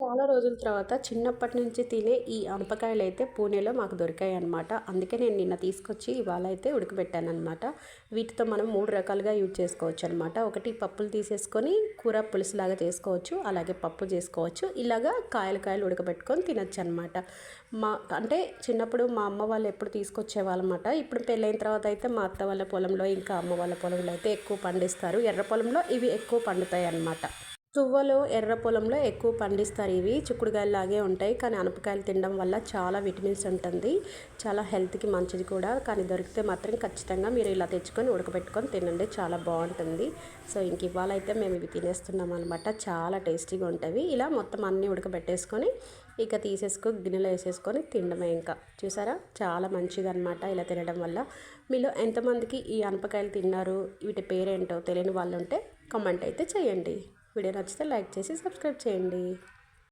చాలా రోజుల తర్వాత చిన్నప్పటి నుంచి తినే ఈ అనపకాయలు అయితే పూణేలో మాకు దొరికాయి అనమాట అందుకే నేను నిన్న తీసుకొచ్చి ఇవాళ అయితే ఉడకబెట్టాను అనమాట వీటితో మనం మూడు రకాలుగా యూజ్ చేసుకోవచ్చు అనమాట ఒకటి పప్పులు తీసేసుకొని కూర పులుసులాగా చేసుకోవచ్చు అలాగే పప్పు చేసుకోవచ్చు. ఇలాగా కాయలు కాయలు ఉడకబెట్టుకొని తినచ్చు అనమాట మా అంటే చిన్నప్పుడు మా అమ్మ వాళ్ళు ఎప్పుడు తీసుకొచ్చేవాళ్ళమాట ఇప్పుడు పెళ్ళైన తర్వాత అయితే మా అత్త వాళ్ళ పొలంలో ఇంకా అమ్మ వాళ్ళ పొలంలో అయితే ఎక్కువ పండిస్తారు. ఎర్ర పొలంలో ఇవి ఎక్కువ పండుతాయి అన్నమాట తువ్వలు ఎర్ర పొలంలో ఎక్కువ పండిస్తారు ఇవి. చిక్కుడుకాయలు లాగే ఉంటాయి. కానీ అనపకాయలు తినడం వల్ల చాలా విటమిన్స్ ఉంటుంది. చాలా హెల్త్కి మంచిది కూడా. కానీ దొరికితే మాత్రం ఖచ్చితంగా మీరు ఇలా తెచ్చుకొని ఉడకబెట్టుకొని తినండి. చాలా బాగుంటుంది. సో ఇంక ఇవాళ అయితే మేము ఇవి తినేస్తున్నాం అనమాట చాలా టేస్టీగా ఉంటాయి ఇలా మొత్తం అన్నీ ఉడకబెట్టేసుకొని ఇక తీసేసుకో గిన్నెలో వేసేసుకొని తినడమే ఇంకా. చూసారా? చాలా మంచిది అనమాట ఇలా తినడం వల్ల. మీలో ఎంతమందికి ఈ అనపకాయలు తిన్నారు? వీటి పేరేంటో తెలియని వాళ్ళు ఉంటే కమెంట్ అయితే చేయండి. వీడియో నచ్చితే లైక్ చేసి సబ్స్క్రైబ్ చేయండి.